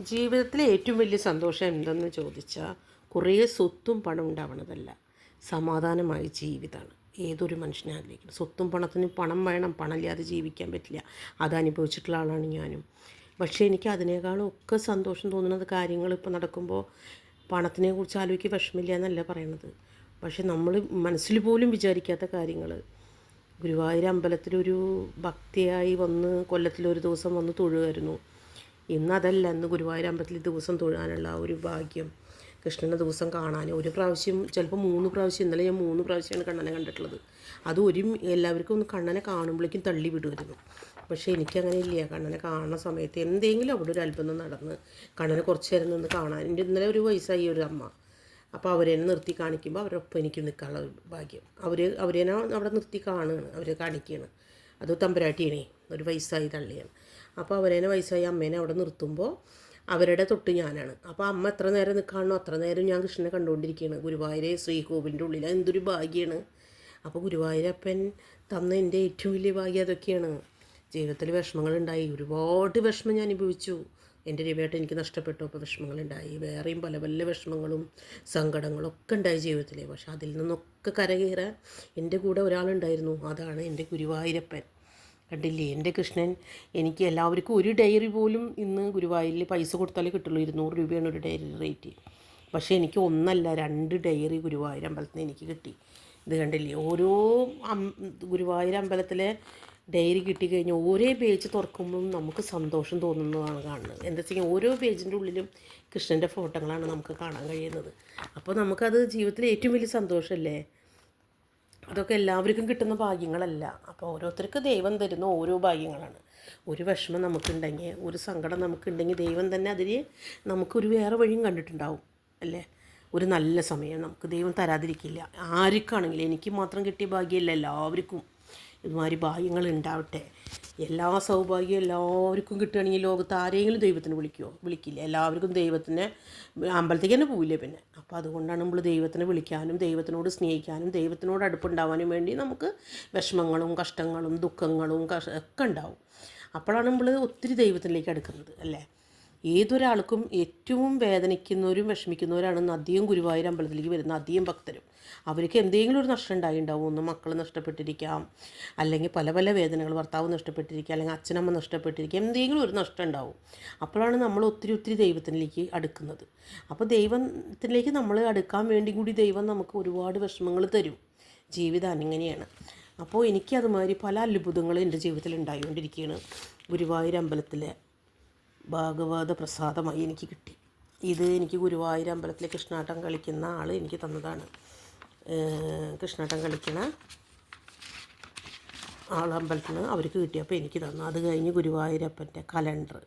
ജീവിതത്തിലെ ഏറ്റവും വലിയ സന്തോഷം എന്തെന്ന് ചോദിച്ചാൽ കുറേ സ്വത്തും പണം ഉണ്ടാവണതല്ല. സമാധാനമായ ജീവിതമാണ് ഏതൊരു മനുഷ്യനെ ആഗ്രഹിക്കുന്നത് സ്വത്തും പണത്തിനും പണം വേണം. പണമില്ലാതെ ജീവിക്കാൻ പറ്റില്ല. അത് ആളാണ് ഞാനും. പക്ഷേ എനിക്ക് അതിനേക്കാളും ഒക്കെ സന്തോഷം തോന്നുന്നത് കാര്യങ്ങൾ ഇപ്പോൾ നടക്കുമ്പോൾ പണത്തിനെ കുറിച്ച് ആലോചിക്കുക വിഷമില്ല എന്നല്ല പറയണത്. പക്ഷെ നമ്മൾ മനസ്സിൽ പോലും വിചാരിക്കാത്ത കാര്യങ്ങൾ ഗുരുവായൂർ അമ്പലത്തിലൊരു ഭക്തിയായി വന്ന് കൊല്ലത്തിലൊരു ദിവസം വന്ന് തൊഴുമായിരുന്നു ഇന്ന് അതല്ല ഇന്ന് ഗുരുവായൂർ അമ്പലത്തിൽ ദിവസം തൊഴാനുള്ള ഒരു ഭാഗ്യം. കൃഷ്ണനെ ദിവസം കാണാൻ. ഒരു പ്രാവശ്യം ചിലപ്പോൾ മൂന്ന് പ്രാവശ്യം ഇന്നലെ ഞാൻ മൂന്ന് പ്രാവശ്യമാണ് കണ്ണനെ കണ്ടിട്ടുള്ളത്. അത് ഒരു എല്ലാവർക്കും ഒന്ന് കണ്ണനെ കാണുമ്പോഴേക്കും തള്ളി വിടുമായിരുന്നു. പക്ഷേ എനിക്കങ്ങനെ ഇല്ല. കണ്ണനെ കാണുന്ന സമയത്ത് എന്തെങ്കിലും അവിടെ ഒരു അത്ഭുതം നടന്ന് കണ്ണനെ കുറച്ച് നേരം നിന്ന് കാണാൻ. എന്റെ ഇന്നലെ ഒരു വയസ്സായി ഒരു അമ്മ. അപ്പോൾ അവരെന്നെ നിർത്തി കാണിക്കുമ്പോൾ അവരൊപ്പം എനിക്ക് നിൽക്കാനുള്ള ഭാഗ്യം. അവർ അവരെന്നെ അവിടെ നിർത്തി കാണുകയാണ്. അവരെ കാണിക്കുകയാണ്. അത് തമ്പുരാട്ടിയാണേ. ഒരു വയസ്സായി തള്ളിയാണ്. അപ്പോൾ അവനേനെ വയസ്സായി അമ്മേനെ അവിടെ നിർത്തുമ്പോൾ അവരുടെ തൊട്ട് ഞാനാണ്. അപ്പോൾ അമ്മ എത്ര നേരം നിൽക്കാണോ അത്ര നേരം ഞാൻ കൃഷ്ണനെ കണ്ടുകൊണ്ടിരിക്കുകയാണ്. ഗുരുവായൂരെ ശ്രീകോവിലിന്റെ ഉള്ളിൽ എന്തൊരു ഭാഗ്യമാണ് അപ്പോൾ ഗുരുവായൂരപ്പൻ തന്ന എന്റെ ഏറ്റവും വലിയ ഭാഗ്യം അതൊക്കെയാണ്. ജീവിതത്തിൽ വിഷമങ്ങളുണ്ടായി. ഒരുപാട് വിഷമം ഞാൻ അനുഭവിച്ചു. എന്റെ രവിയായിട്ട് എനിക്ക് നഷ്ടപ്പെട്ടു. അപ്പോൾ വിഷമങ്ങളുണ്ടായി. വേറെയും പല പല വിഷമങ്ങളും സങ്കടങ്ങളും ഒക്കെ ഉണ്ടായി ജീവിതത്തിൽ പക്ഷെ അതിൽ നിന്നൊക്കെ കരകയറാൻ എന്റെ കൂടെ ഒരാളുണ്ടായിരുന്നു. അതാണ് എന്റെ ഗുരുവായൂരപ്പൻ. കണ്ടില്ലേ? എന്റെ കൃഷ്ണൻ എനിക്ക് എല്ലാവർക്കും ഒരു ഡയറി പോലും ഇന്ന് ഗുരുവായൂരിൽ പൈസ കൊടുത്താലേ കിട്ടുള്ളൂ. ഇരുന്നൂറ് രൂപയാണ് ഒരു ഡയറി റേറ്റ് പക്ഷേ എനിക്ക് ഒന്നല്ല രണ്ട് ഡയറി ഗുരുവായൂർ അമ്പലത്തിൽ നിന്ന് എനിക്ക് കിട്ടി. ഇത് കണ്ടില്ലേ? ഓരോ ഗുരുവായൂർ അമ്പലത്തിലെ ഡയറി കിട്ടിക്കഴിഞ്ഞാൽ ഓരോ പേജ് തുറക്കുമ്പോഴും നമുക്ക് സന്തോഷം തോന്നുന്നതാണ് കാണുന്നത്. എന്താ വെച്ചാൽ ഓരോ പേജിന്റെ ഉള്ളിലും കൃഷ്ണന്റെ ഫോട്ടോകളാണ് നമുക്ക് കാണാൻ കഴിയുന്നത്. അപ്പോൾ നമുക്കത് ജീവിതത്തിൽ ഏറ്റവും വലിയ സന്തോഷമല്ലേ? അതൊക്കെ എല്ലാവർക്കും കിട്ടുന്ന ഭാഗ്യങ്ങളല്ല. അപ്പോൾ ഓരോരുത്തർക്ക് ദൈവം തരുന്ന ഓരോ ഭാഗ്യങ്ങളാണ്. ഒരു വിഷമം നമുക്കുണ്ടെങ്കിൽ ഒരു സങ്കടം നമുക്കുണ്ടെങ്കിൽ ദൈവം തന്നെ അതിന് നമുക്കൊരു വേറെ വഴിയും കണ്ടിട്ടുണ്ടാവും അല്ലേ? ഒരു നല്ല സമയം നമുക്ക് ദൈവം തരാതിരിക്കില്ല. ആർക്കാണെങ്കിലും എനിക്ക് മാത്രം കിട്ടിയ ഭാഗ്യമല്ല എല്ലാവർക്കും. ഇതുമാതിരി ഭാഗ്യങ്ങൾ ഉണ്ടാവട്ടെ. എല്ലാ സൗഭാഗ്യവും എല്ലാവർക്കും കിട്ടുകയാണെങ്കിൽ ലോകത്ത് ആരെങ്കിലും ദൈവത്തിന് വിളിക്കുമോ വിളിക്കില്ല. എല്ലാവർക്കും ദൈവത്തിനെ അമ്പലത്തേക്ക് തന്നെ പോവില്ലേ പിന്നെ? അപ്പോൾ അതുകൊണ്ടാണ് നമ്മൾ ദൈവത്തിനെ വിളിക്കാനും ദൈവത്തിനോട് സ്നേഹിക്കാനും ദൈവത്തിനോട് അടുപ്പുണ്ടാവാനും വേണ്ടി നമുക്ക് വിഷമങ്ങളും കഷ്ടങ്ങളും ദുഃഖങ്ങളും ഒക്കെ ഉണ്ടാവും. അപ്പോഴാണ് നമ്മൾ ഒത്തിരി ദൈവത്തിലേക്ക് അടുക്കുന്നത് അല്ലേ? ഏതൊരാൾക്കും ഏറ്റവും വേദനിക്കുന്നവരും വിഷമിക്കുന്നവരാണ് നദിയും ഗുരുവായൂർ അമ്പലത്തിലേക്ക് വരുന്ന അധികം ഭക്തരും. അവർക്ക് എന്തെങ്കിലും ഒരു നഷ്ടം ഉണ്ടായിണ്ടാവും ഒന്ന് മക്കൾ നഷ്ടപ്പെട്ടിരിക്കാം. അല്ലെങ്കിൽ പല പല വേദനകൾ ഭർത്താവ് നഷ്ടപ്പെട്ടിരിക്കുക അല്ലെങ്കിൽ അച്ഛനമ്മ നഷ്ടപ്പെട്ടിരിക്കുക എന്തെങ്കിലും ഒരു നഷ്ടം ഉണ്ടാവും. അപ്പോഴാണ് നമ്മൾ ഒത്തിരി ഒത്തിരി ദൈവത്തിലേക്ക് അടുക്കുന്നത്. അപ്പോൾ ദൈവത്തിലേക്ക് നമ്മൾ അടുക്കാൻ വേണ്ടി കൂടി ദൈവം നമുക്ക് ഒരുപാട് വിഷമങ്ങൾ തരും. ജീവിതം അങ്ങനെയാണ്. അപ്പോൾ എനിക്ക് അതുമാതിരി പല അത്ഭുതങ്ങളും എന്റെ ജീവിതത്തിൽ ഉണ്ടായിക്കൊണ്ടിരിക്കുകയാണ് ഗുരുവായൂർ അമ്പലത്തിലെ ഭാഗവത പ്രസാദമായി എനിക്ക് കിട്ടി. ഇത് എനിക്ക് ഗുരുവായൂർ അമ്പലത്തിലെ കൃഷ്ണാട്ടം കളിക്കുന്ന ആൾ എനിക്ക് തന്നതാണ്. കൃഷ്ണാട്ടം കളിക്കണ ആൾ അമ്പലത്തിൽ നിന്ന് അവർക്ക് കിട്ടിയപ്പോൾ എനിക്ക് തന്നു. അത് കഴിഞ്ഞ് ഗുരുവായൂരപ്പന്റെ കലണ്ടർ.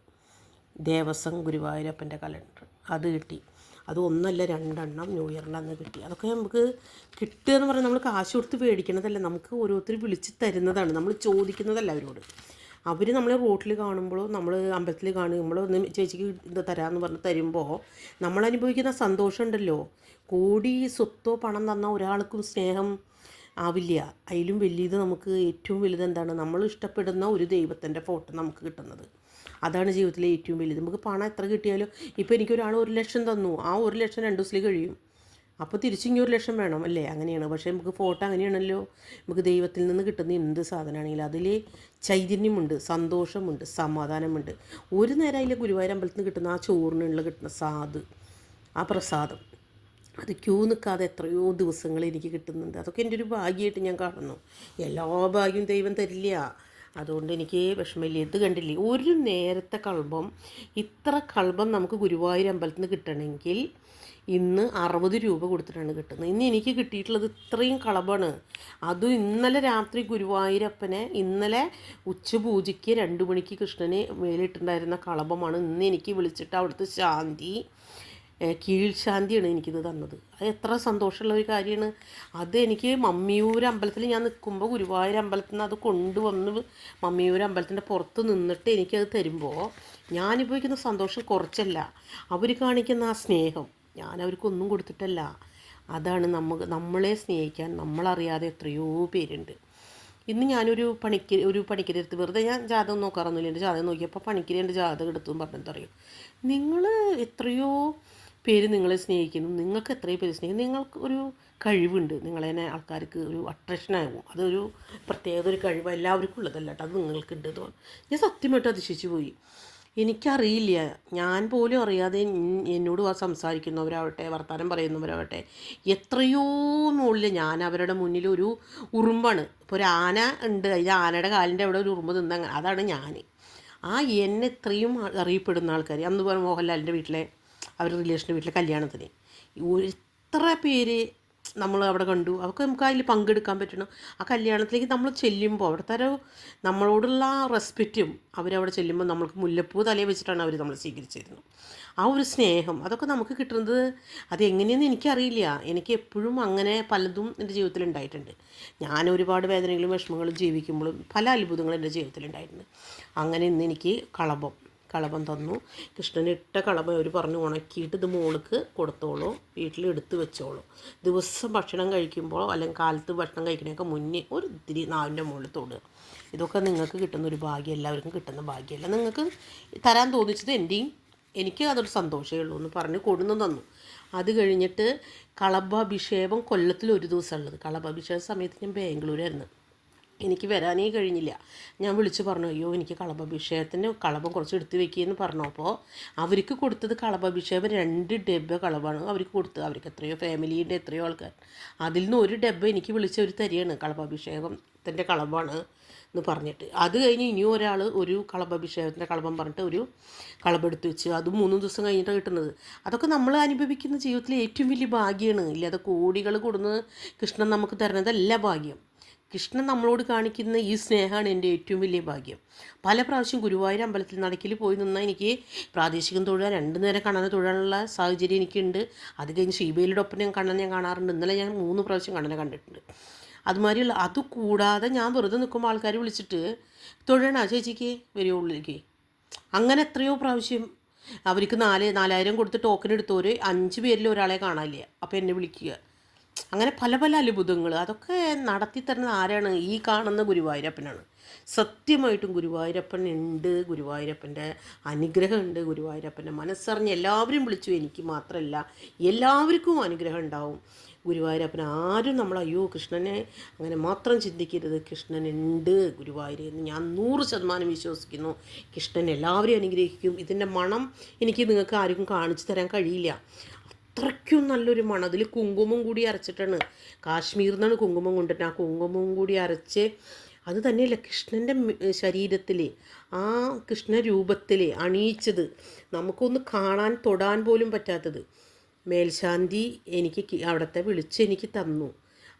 ദേവസ്വം ഗുരുവായൂരപ്പന്റെ കലണ്ടർ. അത് കിട്ടി. അത് ഒന്നല്ല രണ്ടെണ്ണം ന്യൂ ഇയറിന്റെ അന്ന് കിട്ടി. അതൊക്കെ നമുക്ക് കിട്ടുക എന്ന് പറഞ്ഞാൽ നമ്മൾ കാശ് കൊടുത്ത് മേടിക്കണതല്ല. നമുക്ക് ഓരോരുത്തർ വിളിച്ച് തരുന്നതാണ്. നമ്മൾ ചോദിക്കുന്നതല്ല അവരോട്. അവർ നമ്മളെ റോട്ടിൽ കാണുമ്പോഴോ നമ്മൾ അമ്പലത്തിൽ കാണുമ്പോഴോ ഒന്ന് ചേച്ചിക്ക് ഇത് തരാമെന്ന് പറഞ്ഞ് തരുമ്പോൾ നമ്മൾ അനുഭവിക്കുന്ന സന്തോഷം ഉണ്ടല്ലോ കോടി സ്വത്തോ പണം തന്ന ഒരാൾക്കും സ്നേഹം ആവില്ല. അതിലും വലിയത് നമുക്ക് ഏറ്റവും വലുത് എന്താണ്? നമ്മൾ ഇഷ്ടപ്പെടുന്ന ഒരു ദൈവത്തിന്റെ ഫോട്ടോ നമുക്ക് കിട്ടുന്നത്. അതാണ് ജീവിതത്തിലെ ഏറ്റവും വലിയത് നമുക്ക് പണം എത്ര കിട്ടിയാലും ഇപ്പോൾ എനിക്കൊരാൾ ഒരു ലക്ഷം തന്നു. ആ ഒരു ലക്ഷം രണ്ട് ദിവസത്തിൽ കഴിയും. അപ്പോൾ തിരിച്ചിങ്ങി ഒരു ലക്ഷം വേണം അല്ലേ? അങ്ങനെയാണ്. പക്ഷേ നമുക്ക് ഫോട്ടോ അങ്ങനെയാണല്ലോ. നമുക്ക് ദൈവത്തിൽ നിന്ന് കിട്ടുന്ന എന്ത് സാധനമാണെങ്കിലും അതിൽ ചൈതന്യമുണ്ട് സന്തോഷമുണ്ട് സമാധാനമുണ്ട്. ഒരു നേരം അതിലെ ഗുരുവായൂർ അമ്പലത്തിൽ നിന്ന് കിട്ടുന്ന ആ ചോറിനുള്ള കിട്ടുന്ന സാധ് ആ പ്രസാദം അത് ക്യൂ നിൽക്കാതെ എത്രയോ ദിവസങ്ങൾ എനിക്ക് കിട്ടുന്നുണ്ട്. അതൊക്കെ എന്റെ ഒരു ഭാഗ്യമായിട്ട് ഞാൻ കാണുന്നു. എല്ലാ ഭാഗ്യവും ദൈവം തരില്ല. അതുകൊണ്ട് എനിക്ക് വിഷമമില്ല. ഇത് കണ്ടില്ലേ? ഒരു നേരത്തെ കൾബം ഇത്ര കൾബം നമുക്ക് ഗുരുവായൂർ അമ്പലത്തിൽ നിന്ന് കിട്ടണമെങ്കിൽ ഇന്ന് അറുപത് രൂപ കൊടുത്തിട്ടാണ് കിട്ടുന്നത്. ഇന്ന് എനിക്ക് കിട്ടിയിട്ടുള്ളത് ഇത്രയും കളബാണ്. അതും ഇന്നലെ രാത്രി ഗുരുവായൂരപ്പനെ ഇന്നലെ ഉച്ചപൂജയ്ക്ക് രണ്ട് മണിക്ക് കൃഷ്ണന് മേലിട്ടുണ്ടായിരുന്ന കളഭമാണ് ഇന്ന് എനിക്ക് വിളിച്ചിട്ട് അവിടുത്തെ ശാന്തി കീഴ്ശാന്തിയാണ് എനിക്കിത് തന്നത്. അത് എത്ര സന്തോഷമുള്ള ഒരു കാര്യമാണ്. അത് എനിക്ക് മമ്മിയൂർ അമ്പലത്തിൽ ഞാൻ നിൽക്കുമ്പോൾ ഗുരുവായൂർ അമ്പലത്തിൽ നിന്ന് അത് കൊണ്ടുവന്ന് മമ്മിയൂർ അമ്പലത്തിന്റെ പുറത്ത് നിന്നിട്ട് എനിക്കത് തരുമ്പോൾ ഞാൻ അനുഭവിക്കുന്ന സന്തോഷം കുറച്ചല്ല. അവർ കാണിക്കുന്ന ആ സ്നേഹം ഞാൻ അവർക്കൊന്നും കൊടുത്തിട്ടല്ല. അതാണ് നമുക്ക് നമ്മളെ സ്നേഹിക്കാൻ നമ്മളറിയാതെ എത്രയോ പേരുണ്ട്. ഇന്ന് ഞാനൊരു പണിക്ക് ഒരു പണിക്കരെടുത്ത് വെറുതെ ഞാൻ ജാതകം നോക്കാറൊന്നുമില്ല. എന്റെ ജാതകം നോക്കിയപ്പോൾ പണിക്കരി എന്റെ ജാതകം എടുത്തു അറിയും? നിങ്ങൾ എത്രയോ പേര് നിങ്ങളെ സ്നേഹിക്കുന്നു. നിങ്ങൾക്ക് എത്രയും പേര് സ്നേഹിക്കും നിങ്ങൾക്ക് ഒരു കഴിവുണ്ട്. നിങ്ങളെന്നെ ആൾക്കാർക്ക് ഒരു അട്രാക്ഷനാകും അതൊരു പ്രത്യേകത ഒരു കഴിവ് എല്ലാവർക്കും ഉള്ളതല്ല കേട്ടോ. അത് നിങ്ങൾക്കുണ്ട് എന്ന് പറഞ്ഞു. ഞാൻ സത്യമായിട്ട് അതിശിച്ചു പോയി. എനിക്കറിയില്ല. ഞാൻ പോലും അറിയാതെ എന്നോട് ആ സംസാരിക്കുന്നവരാവട്ടെ വർത്തമാനം പറയുന്നവരാവട്ടെ എത്രയോ മുകളിൽ ഞാൻ അവരുടെ മുന്നിൽ ഒരു ഉറുമ്പാണ്. ഇപ്പോൾ ഒരു ആന ഉണ്ട്. അതിന്റെ ആനയുടെ കാലിന്റെ അവിടെ ഒരു ഉറുമ്പ് നിന്ന അതാണ് ഞാൻ ആ എന്നെ ഇത്രയും അറിയപ്പെടുന്ന ആൾക്കാർ അന്ന് പറഞ്ഞ മോഹൻലാലിന്റെ വീട്ടിലെ അവരുടെ റിലേഷന്റെ വീട്ടിലെ കല്യാണത്തിന്. ഇത്ര പേര് നമ്മൾ അവിടെ കണ്ടു. അവർക്ക് നമുക്ക് അതിൽ പങ്കെടുക്കാൻ പറ്റണം. ആ കല്യാണത്തിലേക്ക് നമ്മൾ ചെല്ലുമ്പോൾ അവിടുത്തെ ഒരു നമ്മളോടുള്ള ആ റെസ്പെക്റ്റും അവരവിടെ ചെല്ലുമ്പോൾ നമ്മൾക്ക് മുല്ലപ്പൂ തലയെ വെച്ചിട്ടാണ് അവർ നമ്മൾ സ്വീകരിച്ചിരുന്നത്. ആ ഒരു സ്നേഹം അതൊക്കെ നമുക്ക് കിട്ടുന്നത് അതെങ്ങനെയെന്ന് എനിക്കറിയില്ല. എനിക്ക് എപ്പോഴും അങ്ങനെ പലതും എന്റെ ജീവിതത്തിൽ ഉണ്ടായിട്ടുണ്ട്. ഞാൻ ഒരുപാട് വേദനകളും വിഷമങ്ങളും ജീവിക്കുമ്പോഴും പല അത്ഭുതങ്ങളും എന്റെ ജീവിതത്തിൽ ഉണ്ടായിട്ടുണ്ട്. അങ്ങനെ ഇന്ന് എനിക്ക് കളഭം. കളഭം തന്നു. കൃഷ്ണന് ഇട്ട കളഭം അവർ പറഞ്ഞു ഉണക്കിയിട്ട് ഇത് മോൾക്ക് കൊടുത്തോളൂ വീട്ടിൽ എടുത്തു വെച്ചോളൂ. ദിവസം ഭക്ഷണം കഴിക്കുമ്പോൾ അല്ലെങ്കിൽ കാലത്ത് ഭക്ഷണം കഴിക്കണേക്ക് മുന്നേ ഒരു ഇത്തിരി നാവിന്റെ മുകളിൽ തൊടുക. ഇതൊക്കെ നിങ്ങൾക്ക് കിട്ടുന്ന ഒരു ഭാഗ്യം എല്ലാവർക്കും കിട്ടുന്ന ഭാഗ്യമല്ല. നിങ്ങൾക്ക് തരാൻ തോന്നിച്ചത് എന്റെയും എനിക്ക് അതൊരു സന്തോഷമേ ഉള്ളൂ എന്ന് പറഞ്ഞ് കൊടുന്നു തന്നു. അത് കഴിഞ്ഞിട്ട് കളഭാഭിഷേകം കൊല്ലത്തിൽ ഒരു ദിവസമുള്ളത്. കളഭാഭിഷേക സമയത്ത് ഞാൻ ബാംഗ്ലൂരായിരുന്നു. എനിക്ക് വരാനേ കഴിഞ്ഞില്ല. ഞാൻ വിളിച്ച് പറഞ്ഞു അയ്യോ എനിക്ക് കളഭാഭിഷേകത്തിന് കളഭം കുറച്ച് എടുത്ത് വെക്കുകയെന്ന് പറഞ്ഞപ്പോൾ അവർക്ക് കൊടുത്തത് കളഭാഭിഷേകം രണ്ട് ഡബ്ബ കളഭാണ് അവർക്ക് കൊടുത്തത്. അവർക്ക് എത്രയോ ഫാമിലിയുടെ എത്രയോ ആൾക്കാർ. അതിൽ നിന്ന് ഒരു ഡബ്ബ എനിക്ക് വിളിച്ച് അവർ തരികയാണ് കളഭാഭിഷേകത്തിന്റെ കളഭാണ് എന്ന് പറഞ്ഞിട്ട്. അത് കഴിഞ്ഞ് ഇനിയും ഒരാൾ ഒരു കളഭാഭിഷേകത്തിന്റെ കളഭം പറഞ്ഞിട്ട് ഒരു കളഭെടുത്ത് വെച്ച് അത് മൂന്ന് ദിവസം കഴിഞ്ഞിട്ടാണ് കിട്ടുന്നത്. അതൊക്കെ നമ്മൾ അനുഭവിക്കുന്ന ജീവിതത്തിലെ ഏറ്റവും വലിയ ഭാഗ്യമാണ് ഇല്ലാതെ കോടികൾ കൊടുന്ന് കൃഷ്ണൻ നമുക്ക് തരുന്നതല്ല ഭാഗ്യം. കൃഷ്ണൻ നമ്മളോട് കാണിക്കുന്ന ഈ സ്നേഹമാണ് എന്റെ ഏറ്റവും വലിയ ഭാഗ്യം. പല പ്രാവശ്യം ഗുരുവായൂർ അമ്പലത്തിൽ നടക്കിൽ പോയി നിന്നാൽ എനിക്ക് പ്രാദേശികം തൊഴുക രണ്ടു നേരം കണ്ണനെ തൊഴാനുള്ള സാഹചര്യം എനിക്കുണ്ട്. അത് കഴിഞ്ഞ് ശ്രീബേലിയുടെ ഒപ്പം ഞാൻ കണ്ണനെ ഞാൻ കാണാറുണ്ട്. ഇന്നലെ ഞാൻ മൂന്ന് പ്രാവശ്യം കണ്ണനെ കണ്ടിട്ടുണ്ട്. അതുമാതിരിയുള്ള അത് കൂടാതെ ഞാൻ വെറുതെ നിൽക്കുമ്പോൾ ആൾക്കാർ വിളിച്ചിട്ട് തൊഴണ ചേച്ചിക്ക്? വരിക ഉള്ളിലേക്ക്. അങ്ങനെ എത്രയോ പ്രാവശ്യം അവർക്ക് നാല് നാലായിരം കൊടുത്ത് ടോക്കൺ എടുത്തവർ അഞ്ച് പേരിൽ ഒരാളെ കാണാനില്ല. അപ്പോൾ എന്നെ വിളിക്കുക. അങ്ങനെ പല പല അത്ഭുതങ്ങൾ അതൊക്കെ നടത്തി തരുന്നത് ആരാണ്? ഈ കാണുന്ന ഗുരുവായൂരപ്പനാണ്. സത്യമായിട്ടും ഗുരുവായൂരപ്പൻ ഉണ്ട് ഗുരുവായൂരപ്പന്റെ അനുഗ്രഹമുണ്ട് ഗുരുവായൂരപ്പന്റെ മനസ്സറിഞ്ഞ് എല്ലാവരും വിളിച്ചു എനിക്ക് മാത്രമല്ല എല്ലാവർക്കും അനുഗ്രഹം ഉണ്ടാവും. ഗുരുവായൂരപ്പൻ ആരും നമ്മൾ അയ്യോ കൃഷ്ണനെ അങ്ങനെ മാത്രം ചിന്തിക്കരുത്. കൃഷ്ണൻ ഉണ്ട് ഗുരുവായൂർ എന്ന് ഞാൻ നൂറ് ശതമാനം വിശ്വസിക്കുന്നു. കൃഷ്ണൻ എല്ലാവരെയും അനുഗ്രഹിക്കും. ഇതിന്റെ മണം എനിക്ക് നിങ്ങൾക്ക് ആർക്കും കാണിച്ചു തരാൻ കഴിയില്ല. അത്രയ്ക്കും നല്ലൊരു മണം. അതിൽ കുങ്കുമം കൂടി അരച്ചിട്ടാണ്. കാശ്മീരിൽ നിന്നാണ് കുങ്കുമം കൊണ്ടിട്ട് ആ കുങ്കുമം കൂടി അരച്ച് അത് തന്നെയല്ല കൃഷ്ണന്റെ ശരീരത്തിൽ ആ കൃഷ്ണരൂപത്തിൽ അണിയിച്ചത് നമുക്കൊന്ന് കാണാൻ തൊടാൻ പോലും പറ്റാത്തത്. മേൽശാന്തി എനിക്ക് അവിടുത്തെ വിളിച്ച് എനിക്ക് തന്നു.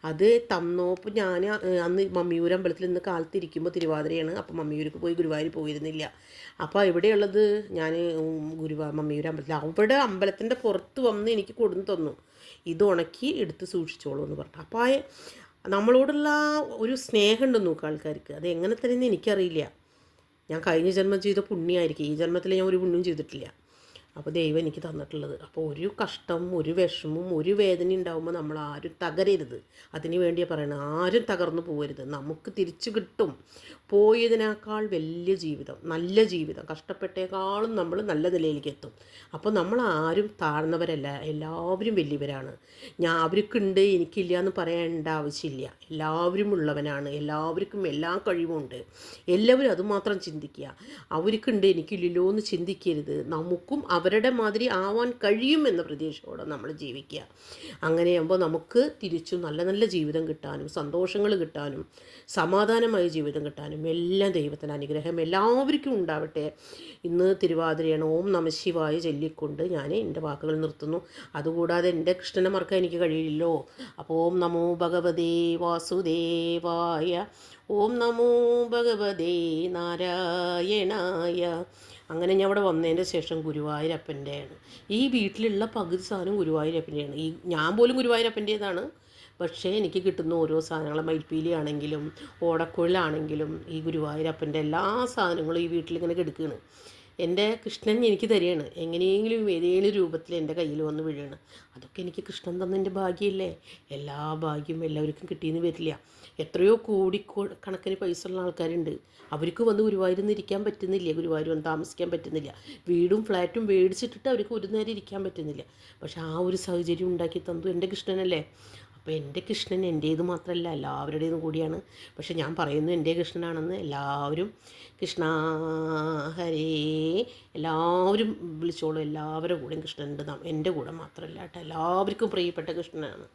അത് തന്നോ? അപ്പോൾ ഞാൻ അന്ന് മമ്മിയൂർ അമ്പലത്തിൽ ഇന്ന് കാലത്തിരിക്കുമ്പോൾ തിരുവാതിരയാണ്. അപ്പോൾ മമ്മിയൂർക്ക് പോയി ഗുരുവായൂർ പോയിരുന്നില്ല. അപ്പോൾ എവിടെയുള്ളത്? ഞാൻ ഗുരുവാ മമ്മിയൂർ അമ്പലത്തിൽ. അവിടെ അമ്പലത്തിന്റെ പുറത്ത് വന്ന് എനിക്ക് കൊടുന്ന് തന്നു. ഇത് ഉണക്കി എടുത്ത് സൂക്ഷിച്ചോളൂ എന്ന് പറഞ്ഞു. അപ്പോൾ നമ്മളോടുള്ള ഒരു സ്നേഹമുണ്ട് നോക്കുക ആൾക്കാർക്ക്. അത് എങ്ങനെ തന്നെയെന്ന് എനിക്കറിയില്ല. ഞാൻ കഴിഞ്ഞ ജന്മം ചെയ്ത പുണ്യമായിരിക്കും ഈ ജന്മത്തിൽ ഞാൻ ഒരു പുണ്യം ചെയ്തിട്ടില്ല. അപ്പോൾ ദൈവം എനിക്ക് തന്നിട്ടുള്ളത്. അപ്പോൾ ഒരു കഷ്ടം ഒരു വിഷമം ഒരു വേദന ഉണ്ടാകുമ്പോൾ നമ്മൾ ആരും തകരരുത്. അതിന് വേണ്ടിയാണ് പറയണത്. ആരും തകർന്നു പോകരുത്. നമുക്ക് തിരിച്ചു കിട്ടും. പോയതിനേക്കാൾ വലിയ ജീവിതം നല്ല ജീവിതം കഷ്ടപ്പെട്ടേക്കാളും നമ്മൾ നല്ല നിലയിലേക്ക് എത്തും. അപ്പോൾ നമ്മൾ ആരും താഴ്ന്നവരല്ല. എല്ലാവരും വലിയവരാണ്. ഞാൻ അവർക്കുണ്ട് എനിക്കില്ല എന്ന് പറയേണ്ട ആവശ്യമില്ല. എല്ലാവരും ഉള്ളവനാണ്. എല്ലാവർക്കും എല്ലാ കഴിവുമുണ്ട് എല്ലാവരും അതുമാത്രം ചിന്തിക്കുക. അവർക്കുണ്ട് എനിക്കില്ലല്ലോ എന്ന് ചിന്തിക്കരുത്. നമുക്കും അവരുടെ മാതിരി ആവാൻ കഴിയുമെന്ന പ്രതീക്ഷയോടെ നമ്മൾ ജീവിക്കുക. അങ്ങനെയാകുമ്പോൾ നമുക്ക് തിരിച്ചു നല്ല നല്ല ജീവിതം കിട്ടാനും സന്തോഷങ്ങൾ കിട്ടാനും സമാധാനമായ ജീവിതം കിട്ടാനും എല്ലാം ദൈവത്തിന് അനുഗ്രഹം എല്ലാവർക്കും ഉണ്ടാവട്ടെ. ഇന്ന് തിരുവാതിരയാണ്. ഓം നമശിവായ ചൊല്ലിക്കൊണ്ട് ഞാൻ എന്റെ വാക്കുകൾ നിർത്തുന്നു. അതുകൂടാതെ എന്റെ കൃഷ്ണനെ മറക്കാൻ എനിക്ക് കഴിയില്ലല്ലോ. അപ്പോൾ ഓം നമോ ഭഗവതേ വാസുദേവായ ഓം നമോ ഭഗവതേ നാരായണായ. അങ്ങനെ ഞാൻ അവിടെ വന്നതിന്റെ ശേഷം ഗുരുവായൂരപ്പന്റെയാണ്. ഈ വീട്ടിലുള്ള പകുതി സാധനം ഗുരുവായൂരപ്പന്റെയാണ്. ഈ ഞാൻ പോലും ഗുരുവായൂരപ്പന്റേതാണ്. പക്ഷേ എനിക്ക് കിട്ടുന്ന ഓരോ സാധനങ്ങൾ മയിൽപ്പീലി ആണെങ്കിലും ഓടക്കുഴലാണെങ്കിലും ഈ ഗുരുവായൂരപ്പന്റെ എല്ലാ സാധനങ്ങളും ഈ വീട്ടിലിങ്ങനെ കിടക്കുകയാണ് എന്റെ കൃഷ്ണൻ എനിക്ക് തരികയാണ്. എങ്ങനെയെങ്കിലും ഏതെങ്കിലും രൂപത്തിൽ എന്റെ കയ്യിൽ വന്ന് വീഴുകയാണ്. അതൊക്കെ എനിക്ക് കൃഷ്ണൻ തന്നതിന്റെ ഭാഗ്യമല്ലേ? എല്ലാ ഭാഗ്യവും എല്ലാവർക്കും കിട്ടിയെന്ന് വരില്ല. എത്രയോ കോടി കണക്കിന് പൈസ ഉള്ള ആൾക്കാരുണ്ട്. അവർക്ക് വന്ന് ഗുരുവായൂരിൽ ഇരിക്കാൻ പറ്റുന്നില്ല. ഗുരുവായൂർ വന്ന് താമസിക്കാൻ പറ്റുന്നില്ല. വീടും ഫ്ലാറ്റും മേടിച്ചിട്ടിട്ട് അവർക്ക് ഒരു നേരം ഇരിക്കാൻ പറ്റുന്നില്ല. പക്ഷേ ആ ഒരു സാഹചര്യം ഉണ്ടാക്കി തന്നു എന്റെ കൃഷ്ണനല്ലേ? അപ്പോൾ എന്റെ കൃഷ്ണൻ എന്റേത് മാത്രമല്ല എല്ലാവരുടേതും കൂടിയാണ്. പക്ഷെ ഞാൻ പറയുന്നു എന്റെ കൃഷ്ണനാണെന്ന് എല്ലാവരും കൃഷ്ണ ഹരേ എല്ലാവരും വിളിച്ചോളും. എല്ലാവരുടെ കൂടെയും നാം എന്റെ കൂടെ മാത്രമല്ല കേട്ടോ എല്ലാവർക്കും പ്രിയപ്പെട്ട കൃഷ്ണനാണ്.